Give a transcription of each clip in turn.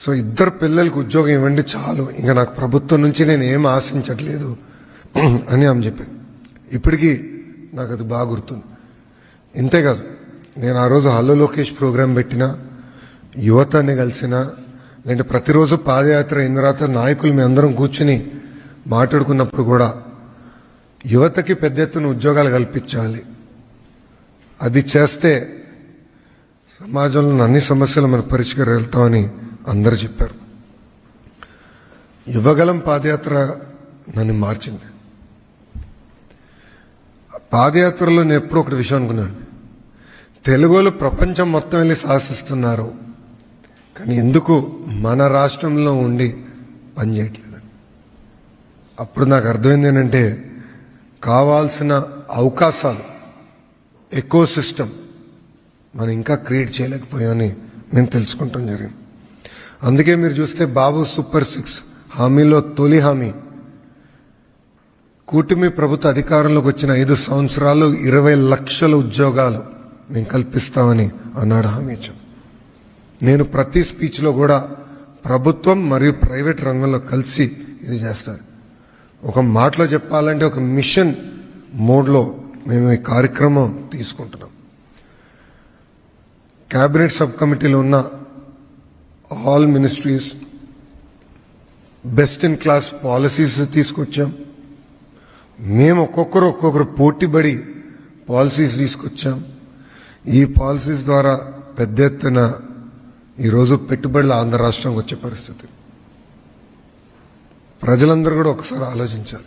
So ఇద్దరు పిల్లలకు ఉద్యోగం ఇవ్వండి చాలు. ఇంకా నాకు ప్రభుత్వం నుంచి నేను ఏం ఆశించట్లేదు అని ఆమె చెప్పింది. ఇప్పటికీ నాకు అది బాగా గుర్తుంది. ఇంతేకాదు నేను ఆ రోజు హల్లో లోకేష్ ప్రోగ్రాం పెట్టిన యువతని కలిసిన లేదంటే ప్రతిరోజు పాదయాత్ర అయిన తర్వాత నాయకులు మీ అందరం కూర్చుని మాట్లాడుకున్నప్పుడు కూడా యువతకి పెద్ద ఎత్తున ఉద్యోగాలు కల్పించాలి. అది చేస్తే సమాజంలో అన్ని సమస్యలు మనం పరిష్కరిస్తామని అందరూ చెప్పారు. యువగలం పాదయాత్ర నన్ను మార్చింది. పాదయాత్రలో నేను ఎప్పుడూ ఒకటి విషయం అనుకున్నాను. తెలుగులు ప్రపంచం మొత్తం వెళ్ళి శాసిస్తున్నారు కానీ ఎందుకు మన రాష్ట్రంలో ఉండి పనిచేయట్లేదని అప్పుడు నాకు అర్థమైంది ఏంటంటే కావాల్సిన అవకాశాలు ఎకో సిస్టమ్ మనం ఇంకా క్రియేట్ చేయలేకపోయామని నేను తెలుసుకుంటాం జరిగింది. అందుకే మీరు చూస్తే బాబు సూపర్ సిక్స్ హామీలో తొలి హామీ. కూటమి ప్రభుత్వ అధికారంలోకి వచ్చిన ఐదు సంవత్సరాలు ఇరవై లక్షల ఉద్యోగాలు మేము కల్పిస్తామని అన్నాడు హామీ ఇచ్చాం. నేను ప్రతి స్పీచ్లో కూడా ప్రభుత్వం మరియు ప్రైవేట్ రంగంలో కలిసి ఇది చేస్తారు. ఒక మాటలో చెప్పాలంటే ఒక మిషన్ మోడ్లో మేము ఈ కార్యక్రమం తీసుకుంటున్నాం. క్యాబినెట్ సబ్ కమిటీలో ఉన్న all ministries best in class policies తీసుకొచ్చాం. మేము ఒక్కొక్కరు ఒక్కొక్కరు పోటీపడి పాలసీస్ తీసుకొచ్చాం. ఈ పాలసీస్ ద్వారా పెద్ద ఎత్తున ఈరోజు పెట్టుబడులు ఆంధ్ర రాష్ట్రంకి వచ్చే పరిస్థితి. ప్రజలందరూ కూడా ఒకసారి ఆలోచించాలి.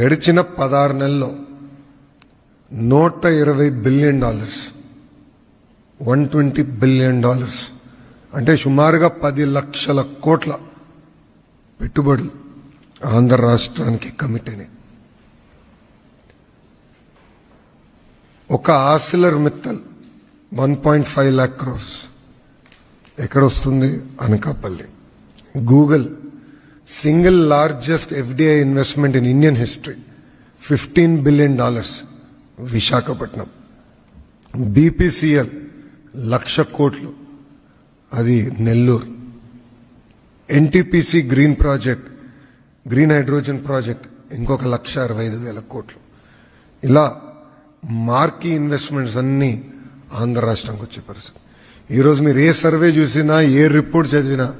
గడిచిన పదహారు నెలల్లో నూట ఇరవై billion dollars one twenty billion dollars అంటే సుమారుగా పది లక్షల కోట్ల పెట్టుబడులు ఆంధ్ర రాష్ట్రానికి కమిట్ అయినాయి. ఒక Arcelor Mittal one point five lakh crores ఎక్కడ వస్తుంది Anakapalli. Google single largest FDI investment in Indian history fifteen billion dollars Visakhapatnam. BPCL లక్ష కోట్లు అది Nellore. NTPC green project green hydrogen project ఇంకొక లక్ష అరవై ఐదు వేల కోట్లు. ఇలా మార్కీ ఇన్వెస్ట్మెంట్స్ అన్నీ ఆంధ్ర రాష్ట్రానికి వచ్చే పరిస్థితి. ఈరోజు మీరు ఏ సర్వే చూసినా ఏ రిపోర్ట్ చదివినా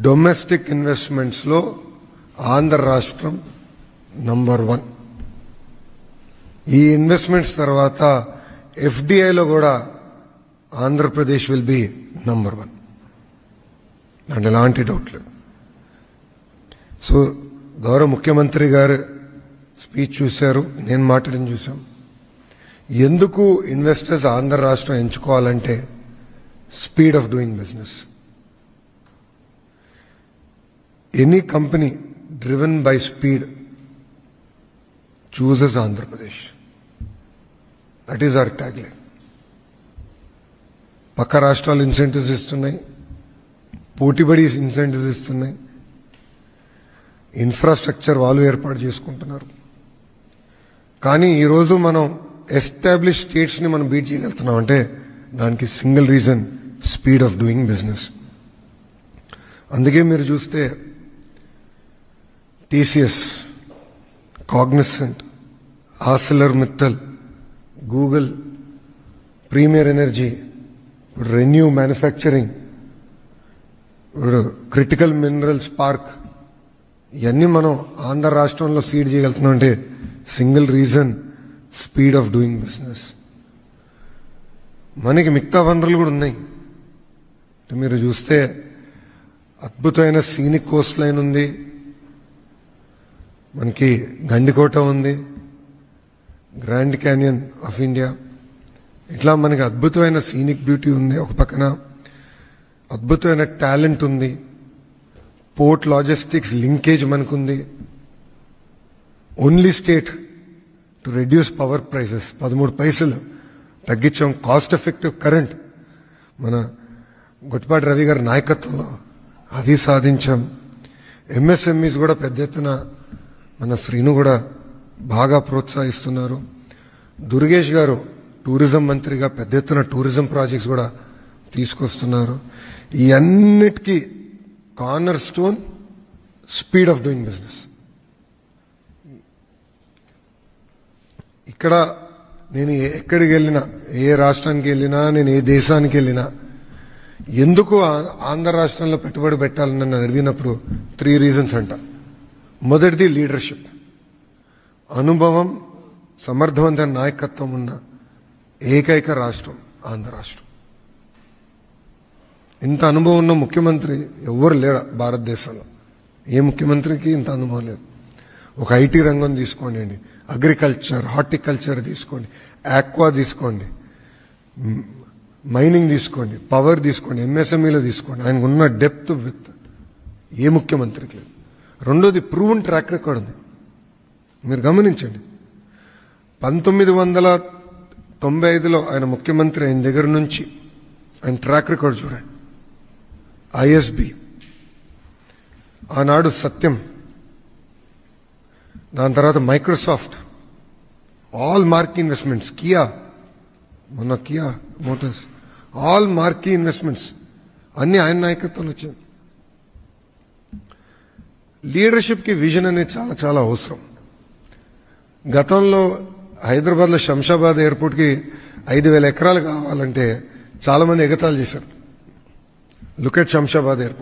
డొమెస్టిక్ ఇన్వెస్ట్మెంట్స్లో ఆంధ్ర రాష్ట్రం నంబర్ వన్. ఈ ఇన్వెస్ట్మెంట్స్ తర్వాత ఎఫ్డిఐలో కూడా Andhra Pradesh will be number one దాంట్లో ఎలాంటి డౌట్ లేదు. సో గౌరవ ముఖ్యమంత్రి గారు స్పీచ్ చూశారు నేను మాట్లాడిన చూసాం ఎందుకు ఇన్వెస్టర్స్ ఆంధ్ర రాష్ట్రం ఎంచుకోవాలంటే speed of doing business any company driven by speed chooses Andhra Pradesh that is our tagline పక్క రాష్ట్రాలు ఇన్సెంటివ్స్ ఇస్తున్నాయి. పోటీబడి ఇన్సెంటివ్స్ ఇస్తున్నాయి. ఇన్ఫ్రాస్ట్రక్చర్ వాళ్ళు ఏర్పాటు చేసుకుంటున్నారు. కానీ ఈరోజు మనం ఎస్టాబ్లిష్ స్టేట్స్ని మనం బీట్ చేయగలుగుతున్నాం అంటే దానికి single reason speed of doing business అందుకే మీరు చూస్తే TCS Cognizant Arcelor Mittal Google Premier Energy ReNew manufacturing ఇప్పుడు క్రిటికల్ మినరల్స్ పార్క్ ఇవన్నీ మనం ఆంధ్ర రాష్ట్రంలో సీడ్ చేయగలుగుతున్నాం అంటే single reason speed of doing business మనకి మిగతా వనరులు కూడా ఉన్నాయి. మీరు చూస్తే అద్భుతమైన సీనిక్ కోస్ట్ లైన్ ఉంది. మనకి గండికోట ఉంది. గ్రాండ్ క్యానియన్ ఆఫ్ ఇండియా ఇట్లా మనకి అద్భుతమైన సీనిక్ బ్యూటీ ఉంది. ఒక పక్కన అద్భుతమైన టాలెంట్ ఉంది. పోర్ట్ లాజిస్టిక్స్ లింకేజ్ మనకుంది. Only state to reduce power prices పదమూడు పైసలు తగ్గించాం. కాస్ట్ ఎఫెక్టివ్ కరెంట్ మన గొట్టిపాటి రవి గారి నాయకత్వంలో అది సాధించాం. ఎంఎస్ఎంఈస్ కూడా పెద్ద ఎత్తున మన శ్రీను కూడా బాగా ప్రోత్సహిస్తున్నారు. దుర్గేష్ గారు టూరిజం మంత్రిగా పెద్ద ఎత్తున టూరిజం ప్రాజెక్ట్స్ కూడా తీసుకొస్తున్నారు. ఈ అన్నిటికీ corner stone speed of doing business. ఇక్కడ నేను ఎక్కడికి వెళ్ళినా ఏ రాష్ట్రానికి వెళ్ళినా నేను ఏ దేశానికి వెళ్ళినా ఎందుకు ఆ- ఆంధ్ర రాష్ట్రంలో పెట్టుబడి పెట్టాలని నన్ను అడిగినప్పుడు త్రీ రీజన్స్ అంట. మొదటిది లీడర్షిప్. అనుభవం సమర్థవంతమైన నాయకత్వం ఉన్న ఏకైక రాష్ట్రం ఆంధ్ర రాష్ట్రం. ఇంత అనుభవం ఉన్న ముఖ్యమంత్రి ఎవ్వరు లేరు భారతదేశంలో? ఏ ముఖ్యమంత్రికి ఇంత అనుభవం లేదు. ఒక ఐటీ రంగం తీసుకోండి అగ్రికల్చర్ హార్టికల్చర్ తీసుకోండి ఆక్వా తీసుకోండి మైనింగ్ తీసుకోండి పవర్ తీసుకోండి ఎంఎస్ఎంఈలో తీసుకోండి. ఆయనకు ఉన్న డెప్త్ విత్. ఏ ముఖ్యమంత్రికి లేదు. రెండోది ప్రూవన్ ట్రాక్ రికార్డ్ ఉంది. మీరు గమనించండి. పంతొమ్మిది వందల తొంభై ఐదులో ఆయన ముఖ్యమంత్రి అయిన దగ్గర నుంచి ఆయన ట్రాక్ రికార్డ్ చూడండి. ఐఎస్బి ఆనాడు సత్యం. దాని తర్వాత Microsoft all marquee investments Kia మొన్న Kia Motors all marquee investments అన్ని ఆయన నాయకత్వంలో వచ్చింది లీడర్షిప్కి విజన్ అనేది చాలా చాలా అవసరం. గతంలో హైదరాబాద్లో శంషాబాద్ ఎయిర్పోర్ట్కి ఐదు వేల ఎకరాలు కావాలంటే చాలా మంది ఎగతాలు చేశారు. Look at Shamshabad airport.